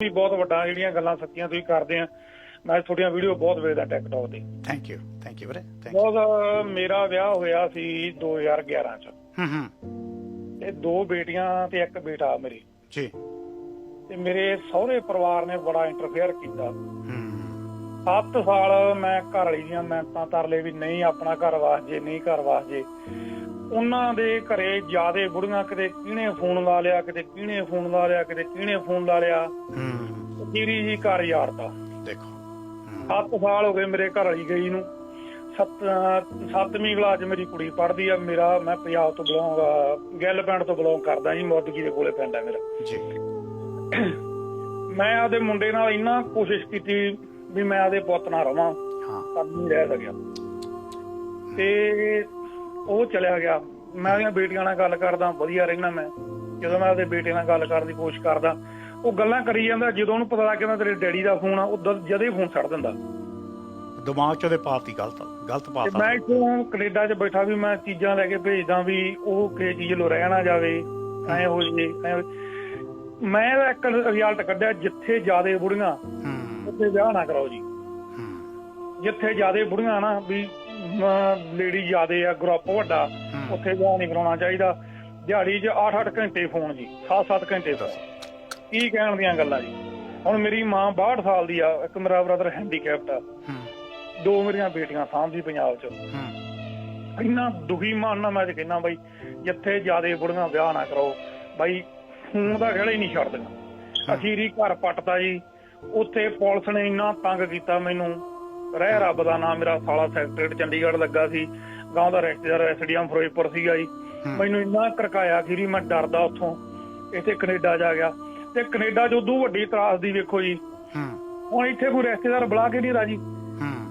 ਵੀ ਬਹੁਤ ਵੱਡਾ ਜਿਹੜੀਆਂ ਗੱਲਾਂ ਸੱਚੀਆਂ ਤੁਸੀਂ ਕਰਦੇ ਆ। ਮੈਂ ਤੁਹਾਡੀਆਂ ਵੀਡੀਓ ਬਹੁਤ ਵੇਖਦਾ ਟਿਕਟੌਕ ਤੇ। ਥੈਂਕ ਯੂ ਥੈਂਕ ਯੂ ਵੀਰੇ ਥੈਂਕ ਯੂ ਬਹੁਤ ਮੇਰਾ ਵਿਆਹ ਹੋਇਆ ਸੀ 2011 ਚ। ਹੂੰ ਹੂੰ। ਤੇ ਦੋ ਬੇਟੀਆਂ ਤੇ ਇੱਕ ਬੇਟਾ ਮੇਰੀ। ਜੀ। ਤੇ ਮੇਰੇ ਸਹੁਰੇ ਪਰਿਵਾਰ ਨੇ ਬੜਾ ਇੰਟਰਫੇਅਰ ਕੀਤਾ। ਹੂੰ। 7 ਸਾਲ ਮੈਂ ਘਰ ਵਾਲੀ ਦੀਆਂ ਮਿਹਨਤਾਂ ਤਰਲੇ ਵੀ ਨਹੀਂ ਆਪਣਾ ਘਰ ਵਾਸ ਜੇ ਨਹੀਂ ਘਰ ਵਾਸ ਜੇ। ਉਹਨਾਂ ਦੇ ਘਰੇ ਜਿਆਦੇ ਬੁੜੀਆਂ ਕਿਤੇ ਕਿਹਨੇ ਫੋਨ ਲਾ ਲਿਆ ਕਿਤੇ ਕਿਹਨੇ ਫੋਨ ਲਾ ਲਿਆ ਕਿਤੇ ਕਿਹਨੇ ਫੋਨ ਲਾ ਲਿਆ। ਹੂੰ। ਜੀਰੀ ਜੀ ਘਰ ਯਾਰਦਾ। ਦੇਖੋ। ਹੂੰ, 7 ਸਾਲ ਹੋ ਗਏ ਮੇਰੇ ਘਰ ਵਾਲੀ ਗਈ ਨੂੰ। ਸੱਤ ਸੱਤਵੀਂ ਕਲਾਸ 'ਚ ਮੇਰੀ ਕੁੜੀ ਪੜ੍ਹਦੀ ਆ। ਮੇਰਾ ਮੈਂ ਪੰਜਾਬ ਤੋਂ ਬਿਲੋਂਗ ਗਿੱਲ ਪਿੰਡ ਤੋਂ ਬਿਲੋਂਗ ਕਰਦਾ ਜੀ ਮੋਦਗੀ ਦੇ ਕੋਲੇ ਪਿੰਡ ਆ ਮੇਰਾ। ਜੀ। ਮੈਂ ਆਦੇ ਮੁੰਡੇ ਨਾਲ ਇੰਨਾ ਕੋਸ਼ਿਸ਼ ਕੀਤੀ ਵੀ ਮੈਂ ਆਦੇ ਪੁੱਤ ਨਾਲ ਰਵਾਂ। ਹਾਂ। ਪਰ ਨਹੀਂ ਰਹਿ ਸਕਿਆ। ਤੇ ਉਹ ਚਲਿਆ ਗਿਆ। ਮੈਂ ਉਹਦੀਆਂ ਬੇਟੀਆਂ ਨਾਲ ਗੱਲ ਕਰਦਾ ਵਧੀਆ ਰਹਿਣਾ ਮੈਂ। ਜਦੋਂ ਮੈਂ ਉਹਦੇ ਬੇਟੇ ਨਾਲ ਗੱਲ ਕਰਨ ਦੀ ਕੋਸ਼ਿਸ਼ ਕਰਦਾ ਉਹ ਗੱਲਾਂ ਕਰੀ ਜਾਂਦਾ ਜਦੋਂ ਉਹਨੂੰ ਪਤਾ ਲੱਗ ਜਾਂਦਾ ਤੇਰੇ ਡੈਡੀ ਦਾ ਫੋਨ ਆ ਉਹ ਜਦੇ ਹੀ ਫੋਨ ਛੱਡ ਦਿੰਦਾ। ਦਿਮਾਗ ਚ ਉਹਦੇ ਪਾਤੀ ਗਲਤ ਗਲਤ ਪਾਤਾ ਮੈਂ ਇੱਥੋਂ ਕੈਨੇਡਾ 'ਚ ਬੈਠਾ ਵੀ ਮੈਂ ਚੀਜ਼ਾਂ ਲੈ ਕੇ ਭੇਜਦਾ ਵੀ ਉਹ ਕਿਸੇ ਚੀਜ਼ ਲੋ ਰਹਿ ਨਾ ਜਾਵੇ ਐ ਹੋ ਜੇ। ਮੈਂ ਇੱਕ ਰਿਜ਼ਲਟ ਕੱਢਿਆ ਜਿੱਥੇ ਜਿਆਦੇ ਬੁੜੀਆਂ ਉੱਥੇ ਵਿਆਹ ਨਾ ਕਰਾਓ ਜੀ। ਜਿੱਥੇ ਜਿਆਦੇ ਬੁੜੀਆਂ ਨਾ ਵੀ ਲੇਡੀ ਜਿਆਦੇ ਆ ਗਰੁੱਪ ਵੱਡਾ। ਉੱਥੇ ਵਿਆਹ ਨਹੀਂ ਕਰਾਉਣਾ ਚਾਹੀਦਾ। ਦਿਹਾੜੀ 'ਚ 8-8 ਘੰਟੇ ਫੋਨ ਜੀ 7-7 ਘੰਟੇ ਫੋਨ ਕੀ ਕਹਿਣ ਦੀਆਂ ਗੱਲਾਂ ਜੀ? ਹੁਣ ਮੇਰੀ ਮਾਂ 62 ਸਾਲ ਦੀ ਆ ਇੱਕ ਮੇਰਾ ਬ੍ਰਦਰ ਹੈਂਡੀਕੈਪਟ ਆ। ਦੋ ਮੇਰੀਆਂ ਬੇਟੀਆਂ ਸਾਂਭਦੀ ਪੰਜਾਬ 'ਚ। ਇੰਨਾ ਦੁਖੀ ਮਨ ਨਾਲ ਮੈਂ ਤੇ ਕਹਿੰਦਾ ਬਾਈ ਜਿੱਥੇ ਜਿਆਦੇ ਬੁੜੀਆਂ ਵਿਆਹ ਨਾ ਕਰੋ ਬਾਈ ਖੂਨ ਦਾ ਖੇੜਾ ਹੀ ਨਹੀਂ ਛੱਡਦੀਆਂ ਅਖੀਰੀ ਘਰ ਪੱਟਦਾ ਜੀ ਉੱਥੇ ਪੁਲਿਸ ਨੇ ਇੰਨਾ ਤੰਗ ਕੀਤਾ ਮੈਨੂੰ। ਰਹਿ ਰੱਬ ਦਾ ਨਾਮ ਮੇਰਾ ਸਾਲਾ ਸੈਕਟਰੀਟ ਚੰਡੀਗੜ੍ਹ ਲੱਗਾ ਸੀ। ਗਾਉਂ ਦਾ ਰਿਸ਼ਤੇਦਾਰ ਐਸਡੀਐਮ ਫਿਰੋਜ਼ਪੁਰ ਸੀਗਾ ਜੀ। ਮੈਨੂੰ ਇੰਨਾ ਕਰਕਾਇਆ ਅਖੀਰੀ ਮੈਂ ਡਰਦਾ ਉੱਥੋਂ। ਇੱਥੇ ਕੈਨੇਡਾ ਜਾ ਗਿਆ। ਤੇ ਕੈਨੇਡਾ 'ਚ ਉਦੋਂ ਵੱਡੀ ਤਰਾਸਦੀ ਵੇਖੋ ਜੀ। ਹੂੰ। ਹੁਣ ਇੱਥੇ ਕੋਈ ਰਿਸ਼ਤੇਦਾਰ ਬੁਲਾ ਕੇ ਨਹੀਂ ਰਾਜੀ। ਹੂੰ।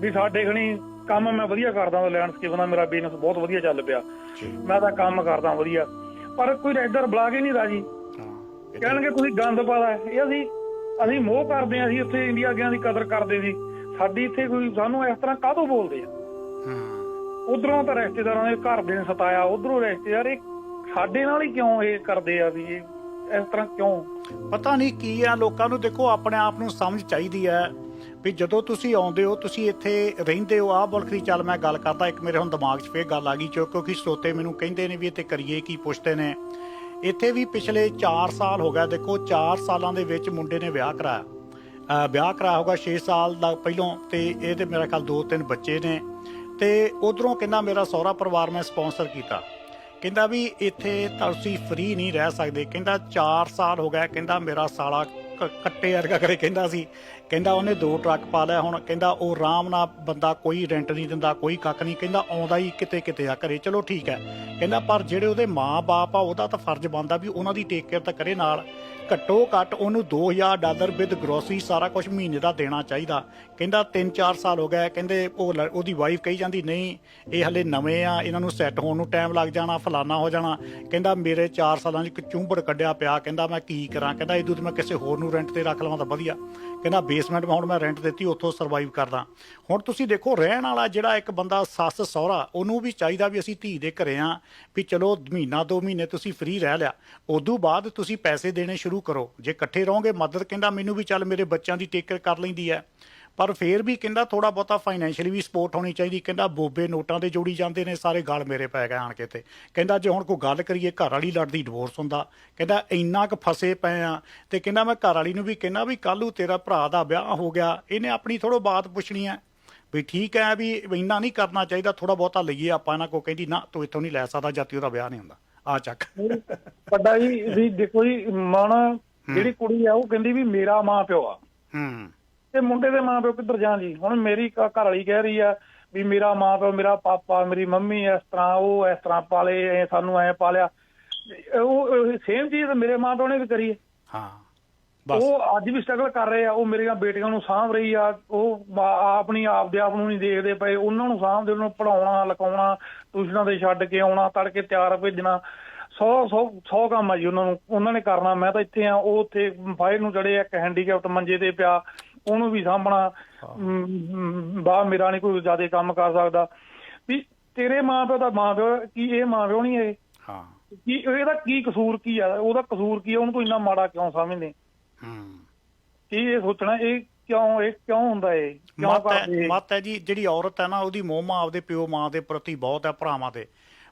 ਵੀ ਸਾਡੇ ਖਣੀ ਕੰਮ ਮੈਂ ਵਧੀਆ ਕਰਦਾ ਹਾਂ ਲੈਂਡਸਕੇਪ ਦਾ ਮੇਰਾ ਬਿਜ਼ਨਸ ਬਹੁਤ ਵਧੀਆ ਚੱਲ ਪਿਆ। ਮੈਂ ਤਾਂ ਕੰਮ ਕਰਦਾ ਵਧੀਆ। ਪਰ ਕੋਈ ਰੈਦਰ ਬੁਲਾ ਕੇ ਨਹੀਂ ਰਾਜੀ। ਕਹਿਣਗੇ ਤੁਸੀਂ ਗੰਦ ਪਾਦਾ। ਇਹ ਅਸੀਂ ਅਸੀਂ ਮੋਹ ਕਰਦੇ ਹਾਂ ਅਸੀਂ ਇੱਥੇ ਇੰਡੀਆ ਗਿਆ ਦੀ ਕਦਰ ਕਰਦੇ ਸੀ। ਸਾਡੀ ਇੱਥੇ ਕੋਈ ਸਾਨੂੰ ਇਸ ਤਰ੍ਹਾਂ ਕਾਹਤੋਂ ਬੋਲਦੇ ਆ? ਹੂੰ। ਉਧਰੋਂ ਤਾਂ ਰਿਸ਼ਤੇਦਾਰਾਂ ਦੇ ਘਰ ਦੇ ਨੇ ਸਤਾਇਆ ਉਧਰੋਂ ਰਿਸ਼ਤੇਦਾਰ ਇਹ ਸਾਡੇ ਨਾਲ ਹੀ ਕਿਉਂ ਇਹ ਕਰਦੇ ਆ ਵੀ ਇਹ ਇਸ ਤਰ੍ਹਾਂ ਕਿਉਂ? ਪਤਾ ਨਹੀਂ ਕੀ ਆ ਲੋਕਾਂ ਨੂੰ ਦੇਖੋ ਆਪਣੇ ਆਪ ਨੂੰ ਸਮਝ ਚਾਹੀਦੀ ਹੈ ਵੀ ਜਦੋਂ ਤੁਸੀਂ ਆਉਂਦੇ ਹੋ ਤੁਸੀਂ ਇੱਥੇ ਰਹਿੰਦੇ ਹੋ ਆਹ ਦੀ ਚੱਲ ਮੈਂ ਗੱਲ ਕਰਦਾ ਇੱਕ ਮੇਰੇ ਹੁਣ ਦਿਮਾਗ 'ਚ ਫੇਰ ਗੱਲ ਆ ਗਈ ਕਿਉਂਕਿ ਸੋਤੇ ਮੈਨੂੰ ਕਹਿੰਦੇ ਨੇ ਵੀ ਇੱਥੇ ਕਰੀਏ ਕੀ ਪੁੱਛਦੇ ਨੇ। ਇੱਥੇ ਵੀ ਪਿਛਲੇ 4 ਸਾਲ ਹੋ ਗਿਆ ਦੇਖੋ 4 ਸਾਲਾਂ ਦੇ ਵਿੱਚ ਮੁੰਡੇ ਨੇ ਵਿਆਹ ਕਰਾਇਆ। ਵਿਆਹ ਕਰਾਇਆ ਹੋਗਾ 6 ਸਾਲ ਦਾ ਪਹਿਲੋਂ ਤੇ ਇਹ ਤੇ ਮੇਰਾ ਖਿਆਲ ਦੋ ਤਿੰਨ ਬੱਚੇ ਨੇ। ਤੇ ਉਧਰੋਂ ਕਹਿੰਦਾ ਮੇਰਾ ਸਹੁਰਾ ਪਰਿਵਾਰ ਮੈਂ ਸਪਾਂਸਰ ਕੀਤਾ। ਕਹਿੰਦਾ ਵੀ ਇੱਥੇ ਤਾਂ ਤੁਸੀਂ ਫ੍ਰੀ ਨਹੀਂ ਰਹਿ ਸਕਦੇ। ਕਹਿੰਦਾ 4 ਸਾਲ ਹੋ ਗਿਆ, ਕਹਿੰਦਾ ਮੇਰਾ ਸਾਲਾ ਕ- ਕੱਟੇ ਵਰਗਾ ਕਰੇ ਕਹਿੰਦਾ ਸੀ। ਕਹਿੰਦਾ ਉਹਨੇ ਦੋ ਟਰੱਕ ਪਾ ਲਿਆ, ਹੁਣ ਕਹਿੰਦਾ ਉਹ ਆਰਾਮ ਨਾਲ ਬੰਦਾ ਕੋਈ ਰੈਂਟ ਨਹੀਂ ਦਿੰਦਾ, ਕੋਈ ਕੱਖ ਨਹੀਂ, ਕਹਿੰਦਾ ਆਉਂਦਾ ਹੀ ਕਿਤੇ ਕਿਤੇ ਆ ਘਰੇ, ਚਲੋ ਠੀਕ ਹੈ। ਕਹਿੰਦਾ ਪਰ ਜਿਹੜੇ ਉਹਦੇ ਮਾਂ-ਬਾਪ ਆ, ਉਹਦਾ ਤਾਂ ਫਰਜ਼ ਬਣਦਾ ਵੀ ਉਹਨਾਂ ਦੀ ਟੇਕ ਕੇਅਰ ਤਾਂ ਕਰੇ ਨਾਲ। ਘੱਟੋ ਘੱਟ ਉਹਨੂੰ 2000 ਡਾਲਰ ਵਿਦ ਗਰੋਸਰੀ ਸਾਰਾ ਕੁਝ ਮਹੀਨੇ ਦਾ ਦੇਣਾ ਚਾਹੀਦਾ। ਕਹਿੰਦਾ 3-4 ਸਾਲ ਹੋ ਗਏ, ਕਹਿੰਦੇ ਉਹ ਲ- ਉਹਦੀ ਵਾਈਫ ਕਹੀ ਜਾਂਦੀ, ਨਹੀਂ, ਇਹ ਹਲੇ ਨਵੇਂ ਆ, ਇਹਨਾਂ ਨੂੰ ਸੈੱਟ ਹੋਣ ਨੂੰ ਟਾਈਮ ਲੱਗ ਜਾਣਾ, ਫਲਾਨਾ ਹੋ ਜਾਣਾ। ਕਹਿੰਦਾ ਮੇਰੇ 4 ਸਾਲਾਂ 'ਚ ਇੱਕ ਚੁੰਬੜ ਕੱਢਿਆ ਪਿਆ, ਕਹਿੰਦਾ ਮੈਂ ਕੀ ਕਰਾਂ? ਕਹਿੰਦਾ ਇਹ ਤੇ ਮੈਂ ਕਿਸੇ ਹੋਰ ਨੂੰ ਰੈਂਟ ਤੇ ਰੱਖ ਲਵਾਂ ਤਾਂ ਵਧੀਆ। ਕਹਿੰਦਾ ਬੇਸਮੈਂਟ ਹੁਣ ਮੈਂ ਰੈਂਟ ਦਿੱਤੀ, ਉੱਥੋਂ ਸਰਵਾਈਵ ਕਰਦਾ। ਹੁਣ ਤੁਸੀਂ ਦੇਖੋ, ਰਹਿਣ ਵਾਲਾ ਜਿਹੜਾ ਇੱਕ ਬੰਦਾ ਸੱਸ, ਸਹੁਰਾ, ਉਹਨੂੰ ਵੀ ਚਾਹੀਦਾ ਵੀ ਅਸੀਂ ਧੀ ਦੇ ਘਰੇ ਆ, ਵੀ ਚਲੋ ਮਹੀਨਾ, ਦੋ ਮਹੀਨੇ ਤੁਸੀਂ ਫ੍ਰੀ ਰਹਿ ਲਿਆ। ਉਦੋਂ ਬਾਅਦ ਤੁਸੀਂ ਪੈਸੇ ਦੇਣੇ ਸ਼ੁਰੂ ਕਰੋ। ਜੇ ਇਕੱਠੇ ਰਹੋਗੇ, ਮਦਦ ਕਹਿੰਦਾ, ਮੈਨੂੰ ਵੀ ਚੱਲ ਮੇਰੇ ਬੱਚਿਆਂ ਦੀ ਟੇਕ ਕਰ ਲੈਂਦੀ ਹੈ। ਪਰ ਫੇਰ ਵੀ ਕਹਿੰਦਾ ਥੋੜਾ ਬਹੁਤਾ ਫਾਈਨੈਂਸ਼ੀਅਲੀ ਵੀ ਸਪੋਰਟ ਹੋਣੀ ਚਾਹੀਦੀ। ਕਹਿੰਦਾ ਬੋਬੇ ਨੋਟਾਂ ਦੇ ਜੋੜੀ ਜਾਂਦੇ ਨੇ ਸਾਰੇ ਗਲ ਮੇਰੇ ਪੈ ਗਏ ਆਣ ਕੇ ਤੇ। ਕਹਿੰਦਾ ਜੇ ਹੁਣ ਕੋਈ ਗੱਲ ਕਰੀਏ ਘਰ ਵਾਲੀ ਲੜਦੀ ਡਿਵੋਰਸ ਹੁੰਦਾ। ਕਹਿੰਦਾ ਇੰਨਾ ਕੁ ਫਸੇ ਪਏ ਆ। ਤੇ ਕਹਿੰਦਾ ਮੈਂ ਘਰ ਵਾਲੀ ਨੂੰ ਵੀ ਕਹਿੰਦਾ ਵੀ ਕੱਲੂ ਤੇਰਾ ਭਰਾ ਦਾ ਵਿਆਹ ਹੋ ਗਿਆ। ਇਹਨੇ ਆਪਣੀ ਥੋੜੋ ਬਾਤ ਪੁੱਛਣੀ ਹੈ ਵੀ ਠੀਕ ਹੈ ਵੀ ਇੰਨਾ ਨਹੀਂ ਕਰਨਾ ਚਾਹੀਦਾ ਥੋੜਾ ਬਹੁਤਾ ਲਈਏ ਆਪਾਂ ਇਹਨਾਂ ਕੋ ਕਹਿੰਦੀ ਨਾ ਤੂੰ ਇੱਥੋਂ ਨਹੀਂ ਲੈ ਸਕਦਾ ਜਾਤੀ ਉਹਦਾ ਵਿਆਹ ਨਹੀਂ ਹੁੰਦਾ। ਆ ਚੱਕ। ਵੱਡਾ ਜੀ ਵੀ ਦੇਖੋ ਜੀ ਮਨ ਜਿਹੜੀ ਕੁੜੀ ਆ ਉਹ ਕਹਿੰਦੀ ਵੀ ਮੇਰਾ ਮਾਂ ਪਿਓ ਆ। ਹੂੰ। ਤੇ ਮੁੰਡੇ ਦੇ ਮਾਂ ਪਿਓ ਕਿੱਧਰ ਜਾਣ ਜੀ? ਹੁਣ ਮੇਰੀ ਘਰ ਵਾਲੀ ਕਹਿ ਰਹੀ ਆ ਵੀ ਮੇਰਾ ਮਾਂ ਪਿਓ ਮੇਰਾ ਪਾਪਾ ਮੇਰੀ ਮੰਮੀ ਇਸ ਤਰ੍ਹਾਂ ਉਹ ਇਸ ਤਰ੍ਹਾਂ ਪਾਲੇ ਐ ਸਾਨੂੰ ਐ ਪਾਲਿਆ। ਉਹ ਸੇਮ ਚੀਜ਼ ਮੇਰੇ ਮਾਂ ਪਿਓ ਨੇ ਵੀ ਕਰੀ ਹੈ। ਹਾਂ ਬਸ। ਉਹ ਅੱਜ ਵੀ ਸਟਰਗਲ ਕਰ ਰਹੇ ਆ ਉਹ ਮੇਰੀਆਂ ਬੇਟੀਆਂ ਨੂੰ ਸਾਂਭ ਰਹੀ ਆ ਉਹ ਆਪਣੀ ਆਪ ਦੇ ਆਪ ਨੂੰ ਨਹੀਂ ਦੇਖਦੇ ਪਏ ਉਹਨਾਂ ਨੂੰ ਸਾਂਭਦੇ ਉਹਨਾਂ ਨੂੰ ਪੜਾਉਣਾ ਲਿਖਾਉਣਾ ਟਿਊਸ਼ਨਾਂ ਦੇ ਛੱਡ ਕੇ ਆਉਣਾ ਤੜਕੇ ਤਿਆਰ ਭੇਜਣਾ। ਸੌ ਸੌ ਸੌ ਕੰਮ ਆ ਜੀ ਉਹਨਾਂ ਨੂੰ ਉਹਨਾਂ ਨੇ ਕਰਨਾ ਮੈਂ ਤਾਂ ਇੱਥੇ ਆ ਉਹ ਉੱਥੇ ਫਾਇਰ ਨੂੰ ਚੜੇ ਇੱਕ ਹੈਂਡੀਕੈਪਟ ਮੰਜੇ ਤੇ ਪਿਆ। ਉਹਨੂੰ ਵੀ ਸਾਂਭਣਾ ਬਾ ਮੇਰਾ ਨਹੀਂ ਕੋਈ ਜ਼ਿਆਦਾ ਕੰਮ ਕਰ ਸਕਦਾ। ਵੀ ਤੇਰੇ ਮਾਂ ਪਿਓ ਦਾ ਮਾਂ ਪਿਓ ਕੀ ਇਹ ਮਾਂ ਪਿਓ ਨਹੀਂ ਇਹ? ਹਾਂ। ਕੀ ਇਹਦਾ ਕੀ ਕਸੂਰ ਕੀ ਆ? ਉਹਦਾ ਕਸੂਰ ਕੀ ਆ? ਉਹਨੂੰ ਤੂੰ ਇੰਨਾ ਮਾੜਾ ਕਿਉਂ ਸਮਝਦੇ? ਹੂੰ ਕੀ ਇਹ ਸੋਚਣਾ ਇਹ ਕਿਉਂ ਇਹ ਕਿਉਂ ਹੁੰਦਾ ਏ ਕਿਉਂ ਕਰਦੇ ਮਤ ਹੈ ਜੀ ਜਿਹੜੀ ਔਰਤ ਹੈ ਨਾ ਉਹਦੀ ਮੋਹ ਆਪਦੇ ਪਿਓ ਮਾਂ ਦੇ ਪ੍ਰਤੀ ਬਹੁਤ ਹੈ ਭਰਾਵਾਂ ਦੇ।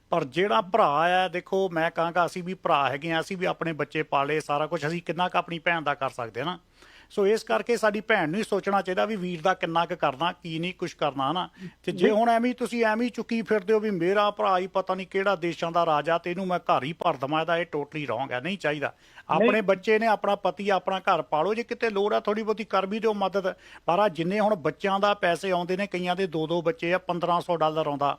ਪਰ ਜਿਹੜਾ ਭਰਾ ਹੈ ਦੇਖੋ ਮੈਂ ਕਹਾਂਗਾ ਅਸੀਂ ਵੀ ਭਰਾ ਹੈਗੇ ਆ ਅਸੀਂ ਵੀ ਆਪਣੇ ਬੱਚੇ ਪਾਲੇ ਸਾਰਾ ਕੁਝ ਅਸੀਂ ਕਿੰਨਾ ਕੁ ਆਪਣੀ ਭੈਣ ਦਾ ਕਰ ਸਕਦੇ ਹਾਂ ਨਾ? ਸੋ ਇਸ ਕਰਕੇ ਸਾਡੀ ਭੈਣ ਨੂੰ ਹੀ ਸੋਚਣਾ ਚਾਹੀਦਾ ਵੀ ਵੀਰ ਦਾ ਕਿੰਨਾ ਕੁ ਕਰਨਾ ਕੀ ਨਹੀਂ ਕੁਝ ਕਰਨਾ ਨਾ ਤੇ ਜੇ ਹੁਣ ਐਵੇਂ ਹੀ ਤੁਸੀਂ ਐਵੇਂ ਹੀ ਚੁੱਕੀ ਫਿਰਦੇ ਹੋ ਵੀ ਮੇਰਾ ਭਰਾ ਹੀ ਪਤਾ ਨਹੀਂ ਕਿਹੜਾ ਦੇਸ਼ਾਂ ਦਾ ਰਾਜਾ ਤੇ ਇਹਨੂੰ ਮੈਂ ਘਰ ਹੀ ਭਰ ਦਵਾਂ ਇਹਦਾ ਇਹ ਟੋਟਲੀ ਰੋਂਗ ਹੈ ਨਹੀਂ ਚਾਹੀਦਾ। ਆਪਣੇ ਬੱਚੇ ਨੇ ਆਪਣਾ ਪਤੀ ਆਪਣਾ ਘਰ ਪਾਲੋ ਜੇ ਕਿਤੇ ਲੋੜ ਆ ਥੋੜੀ ਬਹੁਤੀ ਕਰ ਵੀ ਦਿਓ ਮਦਦ। ਪਰ ਆ ਜਿੰਨੇ ਹੁਣ ਬੱਚਿਆਂ ਦਾ ਪੈਸੇ ਆਉਂਦੇ ਨੇ ਕਈਆਂ ਦੇ ਦੋ ਦੋ ਬੱਚੇ ਆ 1500 ਡਾਲਰ ਆਉਂਦਾ।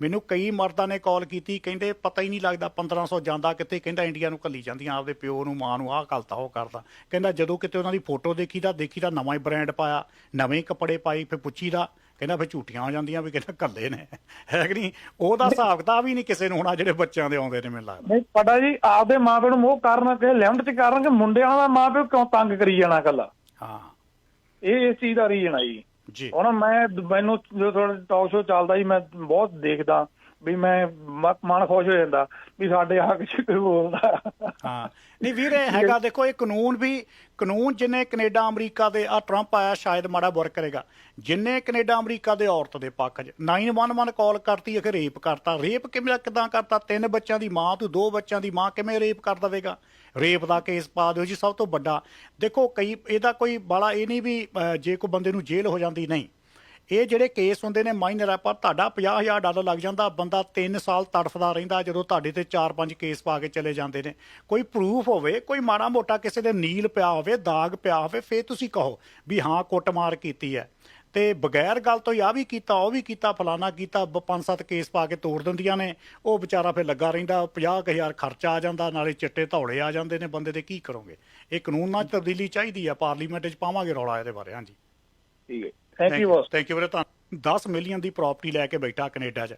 ਮੈਨੂੰ ਕਈ ਮਰਦਾਂ ਨੇ ਕਾਲ ਕੀਤੀ ਕਹਿੰਦੇ ਪਤਾ ਹੀ ਨਹੀਂ ਲੱਗਦਾ 1500 ਜਾਂਦਾ ਕਿੱਥੇ ਕਹਿੰਦਾ ਇੰਡੀਆ ਨੂੰ ਕੱਲੀ ਜਾਂਦੀਆਂ ਆਪਦੇ ਪਿਓ ਨੂੰ ਮਾਂ ਨੂੰ ਆਹ ਕਰਤਾ ਉਹ ਕਰਦਾ। ਕਹਿੰਦਾ ਜਦੋਂ ਕਿਤੇ ਉਹਨਾਂ ਦੀ ਫੋਟੋ ਦੇਖੀ ਤਾਂ ਦੇਖੀ ਤਾਂ ਨਵਾਂ ਹੀ ਬ੍ਰਾਂਡ ਪਾਇਆ ਨਵੇਂ ਕੱਪੜੇ ਪਾਈ ਫਿਰ ਪੁੱਛੀ ਦਾ ਕਹਿੰਦਾ ਫਿਰ ਝੂਠੀਆਂ ਹੋ ਜਾਂਦੀਆਂ ਵੀ ਕਹਿੰਦਾ ਕੱਲੇ ਨੇ। ਹੈ ਕਿ ਨਹੀਂ? ਉਹਦਾ ਹਿਸਾਬ ਕਿਤਾਬ ਵੀ ਨਹੀਂ ਕਿਸੇ ਨੂੰ ਹੋਣਾ ਜਿਹੜੇ ਬੱਚਿਆਂ ਦੇ ਆਉਂਦੇ ਨੇ ਮੈਨੂੰ ਲੱਗਦਾ। ਨਹੀਂ ਪਤਾ ਜੀ ਆਪਦੇ ਮਾਪਿਆਂ ਨੂੰ ਮੋਹ ਕਰਨਾ ਕਿ ਲਿਮਟ ਚ ਕਰਨ ਕਿ ਮੁੰਡਿਆਂ ਦਾ ਮਾਪਿਓ ਕਿਉਂ ਤੰਗ ਕਰੀ ਜਾਣਾ ਕੱਲਾ ਹਾਂ। ਇਹ ਇਸ ਚੀਜ਼ ਦਾ ਰੀਜਨ ਆ ਜੀ। ਜੀ। ਹੁਣ ਮੈਂ ਮੈਨੂੰ ਜਦੋਂ ਥੋੜਾ ਟਾਕ ਸ਼ੋਅ ਚੱਲਦਾ ਜੀ ਮੈਂ ਬਹੁਤ ਦੇਖਦਾ। ਵੀ ਮੈਂ ਮਨ ਖੁਸ਼ ਹੋ ਜਾਂਦਾ ਵੀ ਸਾਡੇ ਹੱਕ ਚ ਕੋਈ ਬੋਲਦਾ। ਹਾਂ। ਨਹੀਂ ਵੀਰੇ, ਹੈਗਾ ਦੇਖੋ, ਇਹ ਕਾਨੂੰਨ ਵੀ, ਕਾਨੂੰਨ ਜਿੰਨੇ ਕੈਨੇਡਾ, ਅਮਰੀਕਾ ਦੇ ਆ ਟਰੰਪ ਆਇਆ, ਸ਼ਾਇਦ ਮਾੜਾ ਵਰਕ ਕਰੇਗਾ। ਜਿੰਨੇ ਕੈਨੇਡਾ, ਅਮਰੀਕਾ ਦੇ ਔਰਤ ਦੇ ਪੱਖ 'ਚ 911 ਕਾਲ ਕਰਤੀ ਅਖੇ ਰੇਪ ਕਰਤਾ। ਰੇਪ ਕਿਵੇਂ, ਕਿਦਾਂ ਕਰਤਾ? ਤਿੰਨ ਬੱਚਿਆਂ ਦੀ ਮਾਂ ਤੂੰ ਦੋ ਬੱਚਿਆਂ ਦੀ ਮਾਂ ਕਿਵੇਂ ਰੇਪ ਕਰ ਦਵੇਗਾ? ਰੇਪ ਦਾ ਕੇਸ ਪਾ ਦਿਓ ਜੀ, ਸਭ ਤੋਂ ਵੱਡਾ। ਦੇਖੋ, ਕਈ, ਇਹਦਾ ਕੋਈ ਬਾਲਾ ਇਹ ਨਹੀਂ ਵੀ ਜੇ ਕੋਈ ਬੰਦੇ ਨੂੰ ਜੇਲ੍ਹ ਹੋ ਜਾਂਦੀ, ਨਹੀਂ। ਇਹ ਜਿਹੜੇ ਕੇਸ ਹੁੰਦੇ ਨੇ ਮਾਈਨਰ ਆ ਪਰ ਤੁਹਾਡਾ 50000 ਡਾਲਰ ਲੱਗ ਜਾਂਦਾ, ਬੰਦਾ 3 ਸਾਲ ਤੜਫਦਾ ਰਹਿੰਦਾ, ਜਦੋਂ ਤੁਹਾਡੇ ਤੇ 4-5 ਕੇਸ ਪਾ ਕੇ ਚਲੇ ਜਾਂਦੇ ਨੇ। ਕੋਈ ਪ੍ਰੂਫ ਹੋਵੇ, ਕੋਈ ਮਾੜਾ ਮੋਟਾ ਕਿਸੇ ਦੇ ਨੀਲ ਪਿਆ ਹੋਵੇ, ਦਾਗ ਪਿਆ ਹੋਵੇ, ਫੇਰ ਤੁਸੀਂ ਕਹੋ ਵੀ ਹਾਂ, ਕੁੱਟਮਾਰ ਕੀਤੀ ਹੈ। ਤੇ ਬਗੈਰ ਗੱਲ ਤੋਂ ਆ ਵੀ ਕੀਤਾ, ਉਹ ਵੀ ਕੀਤਾ ਫਲਾਣਾ ਕੀਤਾ, ਬ- ਪੰਜ ਸੱਤ ਕੇਸ ਪਾ ਕੇ ਤੋੜ ਦਿੰਦੀਆਂ ਨੇ। ਉਹ ਵਿਚਾਰਾ ਫਿਰ ਲੱਗਾ ਰਹਿੰਦਾ 50000 ਖਰਚਾ ਆ ਜਾਂਦਾ, ਨਾਲੇ ਚਿੱਟੇ ਧੌਲੇ ਆ ਜਾਂਦੇ ਨੇ ਬੰਦੇ ਦੇ, ਕੀ ਕਰੋਗੇ? ਇਹ ਕਾਨੂੰਨ ਨਾਲ ਤਬਦੀਲੀ ਚਾਹੀਦੀ ਆ, ਪਾਰਲੀਮੈਂਟ 'ਚ ਪਾਵਾਂਗੇ ਰੌਲਾ ਇਹਦੇ ਬਾਰੇ, ਹਾਂਜੀ। ਠੀਕ ਹੈ। Thank you boss thank you ਵੀਰੇ ਤੁਹਾਨੂੰ 10 ਮਿਲੀਅਨ ਦੀ ਪ੍ਰਾਪਰਟੀ ਲੈ ਕੇ ਬੈਠਾ ਕੈਨੇਡਾ 'ਚ।